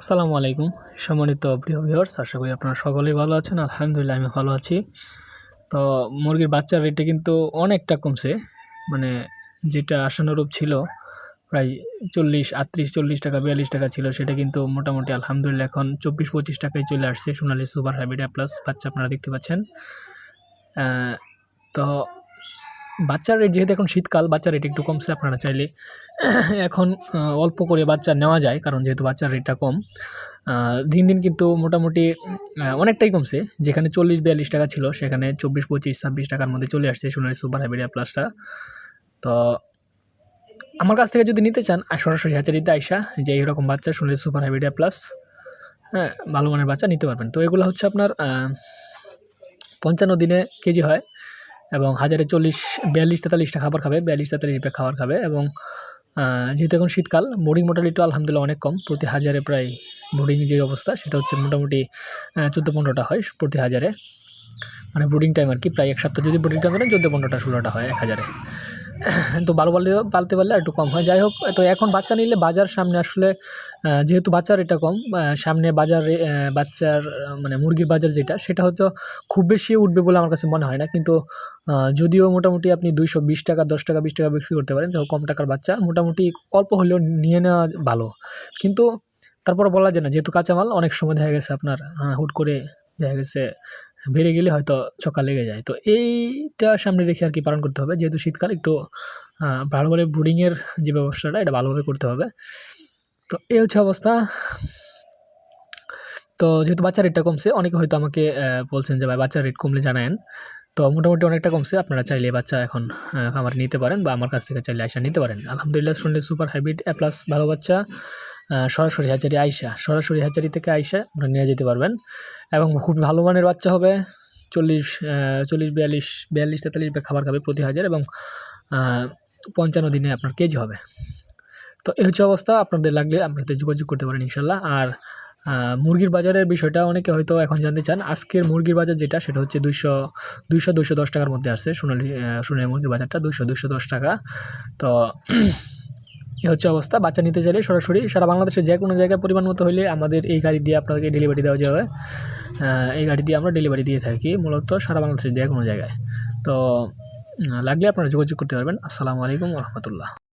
আসসালামু আলাইকুম, সম্মানিত প্রিয় ভিউয়ার্স আশা করি আপনারা সকলেই ভালো আছেন। আলহামদুলিল্লাহ, আমি ভালো আছি। তো মুরগির বাচ্চার রেটে কিন্তু অনেকটা কমছে মানে যেটা আশানুরূপ ছিল, প্রায় চল্লিশ, আটত্রিশ, চল্লিশ টাকা, বিয়াল্লিশ টাকা ছিল, সেটা কিন্তু মোটামুটি আলহামদুলিল্লাহ এখন চব্বিশ, পঁচিশ টাকায় চলে আসছে। সোনালি সুপার হাইব্রিড প্লাস বাচ্চা আপনারা দেখতে পাচ্ছেন। তো বাচ্চার রেট যেহেতু এখন শীতকাল, বাচ্চার রেট একটু কমছে আপনারা চাইলে। এখন অল্প করে বাচ্চা নেওয়া যায়, কারণ যেহেতু বাচ্চার রেটটা কম দিন দিন কিন্তু মোটামুটি অনেকটাই কমছে। যেখানে চল্লিশ বিয়াল্লিশ টাকা ছিল, সেখানে চব্বিশ, পঁচিশ, ছাব্বিশ টাকার মধ্যে চলে আসছে সোনালি সুপার হাইব্রিড প্লাসটা তো, আমার কাছ থেকে যদি নিতে চান সরাসরি হাজারিতে আইসা যে এরকম বাচ্চা সোনালি সুপার হাইব্রিড প্লাস হ্যাঁ ভালো মানের বাচ্চা নিতে পারবেন। তো এগুলো হচ্ছে আপনার পঞ্চান্ন দিনে কেজি হয়। এবং হাজারে চল্লিশ, বিয়াল্লিশ, তেতাল্লিশটা খাবার খাবে, বিয়াল্লিশ তেতাল্লিশটা খাবার খাবে এবং যেহেতু এখন শীতকাল বোর্ডিং মোটালিটিও আলহামদুলিল্লাহ অনেক কম, প্রতি হাজারে প্রায় বোর্ডিং যে অবস্থা, সেটা হচ্ছে মোটামুটি চোদ্দ পনেরোটা হয় প্রতি হাজারে। মানে বোর্ডিং টাইম আর কি, প্রায় এক সপ্তাহ যদি বোর্ডিং টাইম করেন চোদ্দ পনেরোটা ষোলোটা হয় এক হাজারে। তো বারো পালতে পালতে পারলে একটু কম হয়। যাই হোক তো এখন বাচ্চা নিলে বাজার সামনে আসলে যেহেতু বাচ্চার এটা কম সামনে বাজার বাচ্চার মানে মুরগির বাজার যেটা সেটা হয়তো খুব বেশি উঠবে বলে আমার কাছে মনে হয় না। কিন্তু যদিও মোটামুটি আপনি দুইশো বিশ টাকা দশ টাকা বিশ টাকা বিক্রি করতে পারেন কম টাকার বাচ্চা মোটামুটি অল্প হলেও নিয়ে নেওয়া ভালো। কিন্তু তারপর বলা যায় না যেহেতু কাঁচামাল অনেক সময় দেখা গেছে আপনার আহ, হুট করে দেখা গেছে বেড়ে গেলে হয়তো চকা লেগে যায়। তো এইটা সামনে রেখে আর কি পালন করতে হবে। যেহেতু শীতকাল একটু ভালোভাবে ব্রুডিংয়ের যে ব্যবস্থাটা এটা ভালোভাবে করতে হবে। তো এই হচ্ছে অবস্থা। তো যেহেতু বাচ্চার রেটটা কমছে অনেকে হয়তো আমাকে বলছেন যে ভাই বাচ্চার রেট কমলে জানায়েন। তো মোটামুটি অনেকটা কমছে। আপনারা চাইলে বাচ্চা এখন আহ, খামার নিতে পারেন বা আমার কাছ থেকে চাইলে আইসা নিতে পারেন। আলহামদুলিল্লাহ শুনলে সুপার হাইব্রিড এ প্লাস ভালো বাচ্চা। সরাসরি হ্যাচারি আইসা সরাসরি হ্যাচারি থেকে আইসা আপনারা নিয়ে যেতে পারবেন। এবং খুব ভালো মানের বাচ্চা হবে, চল্লিশ চল্লিশ, বিয়াল্লিশ বিয়াল্লিশ, তেতাল্লিশ খাবার খাবে প্রতি হাজার এবং পঞ্চান্ন দিনে আপনার কেজি হবে। তো এই হচ্ছে অবস্থা, আপনাদের লাগলে আপনাদের যোগাযোগ করতে পারেন ইনশাল্লাহ আর মুরগির বাজারের বিষয়টা অনেকে হয়তো এখন জানতে চান। আজকের মুরগির বাজার যেটা, সেটা হচ্ছে দুইশো দুইশো দুইশো দশ টাকার মধ্যে আছে সোনালি সোনালি মুরগির বাজারটা দুইশো দুইশো দশ টাকা। তো এই হচ্ছে অবস্থা। বাচ্চা নিতে চাইলে সরাসরি সারা বাংলাদেশের যে কোনো জায়গায় পরিমাণ মতো হলে আমাদের এই গাড়ি দিয়ে আপনাদেরকে ডেলিভারি দেওয়া যাবে। এই গাড়ি দিয়ে আমরা ডেলিভারি দিয়ে থাকি মূলত সারা বাংলাদেশের যে কোনো জায়গায়। তো লাগলে আপনারা যোগাযোগ করতে পারবেন। আসসালামু আলাইকুম রহমতুল্লাহ।